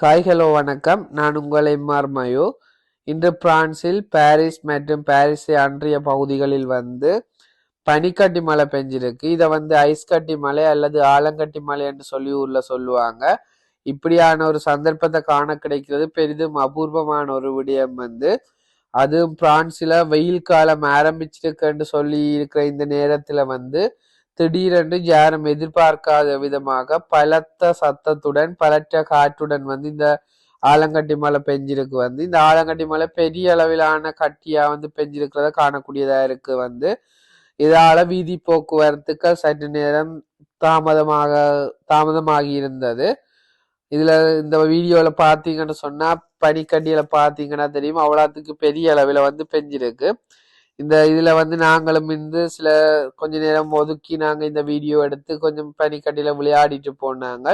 Hi hello வணக்கம். நான் உங்கள் எம்ஆர் மயூ. இன்று பிரான்சில் பாரிஸ் மற்றும் பாரிஸை அன்றிய பகுதிகளில் வந்து பனிக்கட்டி மழை பெஞ்சிருக்கு. இதை வந்து ஐஸ் கட்டி மலை அல்லது ஆலங்கட்டி மலை என்று சொல்லி ஊரில் சொல்லுவாங்க. இப்படியான ஒரு சந்தர்ப்பத்தை காண கிடைக்கிறது. பெரிதும் அபூர்வமான ஒரு விடயம் வந்து அதுவும் பிரான்ஸில் வெயில் காலம் ஆரம்பிச்சிருக்குன்னு சொல்லி இருக்கிற இந்த நேரத்தில் வந்து திடீரென்று யாரும் எதிர்பார்க்காத விதமாக பலத்த சத்தத்துடன் பலற்ற காற்றுடன் வந்து இந்த ஆலங்கட்டி மலை பெஞ்சிருக்கு வந்து. இந்த ஆலங்கட்டி மலை பெரிய அளவிலான கட்டியா வந்து பெஞ்சிருக்கிறத காணக்கூடியதா இருக்கு வந்து. இதால வீதி போக்குவரத்துக்கள் சற்று நேரம் தாமதமாக தாமதமாகி இருந்தது இதுல இந்த வீடியோல பாத்தீங்கன்னு சொன்னா பனிக்கண்டியில பாத்தீங்கன்னா தெரியும் அவ்வளோத்துக்கு பெரிய அளவில் வந்து பெஞ்சிருக்கு. இந்த இதுல வந்து நாங்களும் இருந்து சில கொஞ்ச நேரம் ஒதுக்கி நாங்க இந்த வீடியோ எடுத்து கொஞ்சம் பனிக்கட்டியில் விளையாடிட்டு போனாங்க.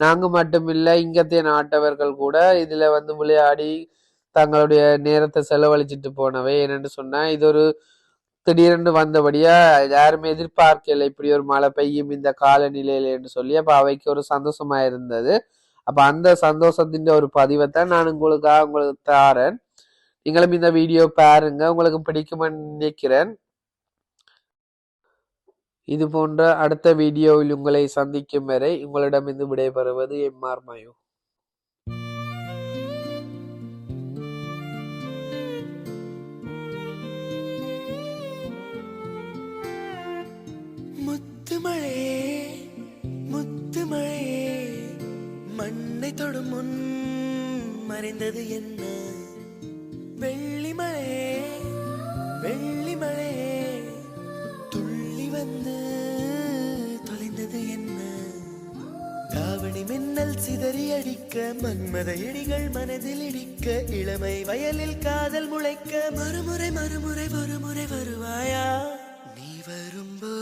நாங்க மட்டும் இல்ல இங்கத்தைய நாட்டவர்கள் கூட இதுல வந்து விளையாடி தங்களுடைய நேரத்தை செலவழிச்சிட்டு போனவை. என்னென்னு சொன்னா இது ஒரு திடீரென்று வந்தபடியா யாருமே எதிர்பார்க்கல இப்படி ஒரு மழை பெய்யும் இந்த காலநிலையில என்று சொல்லி அப்ப அவைக்கு ஒரு சந்தோஷமா இருந்தது. அப்ப அந்த சந்தோஷத்தின் ஒரு பதிவை தான் நான் உங்களுக்காக உங்களுக்கு தாரேன். நீங்களும் இந்த வீடியோ பாருங்க. உங்களுக்கு பிடிக்கும் நினைக்கிறேன். இது போன்ற அடுத்த வீடியோவில் உங்களை சந்திக்கும் வரை உங்களிடமிருந்து விடைபெறுவது எம் ஆர் மயோ. முத்துமழையே முத்துமழையே மண்ணை தொடும் முன் மறைந்தது என்ன? வெள்ளிமழையே வெள்ளிமழையே துள்ளி வந்து தொலைந்தது என்ன? தாவணி மின்னல் சிதறி அடிக்க மன்மத இடிகள் மனதில் இடிக்க இளமை வயலில் காதல் முளைக்க மறுமுறை மறுமுறை ஒருமுறை வருவாயா? நீ வரும்போ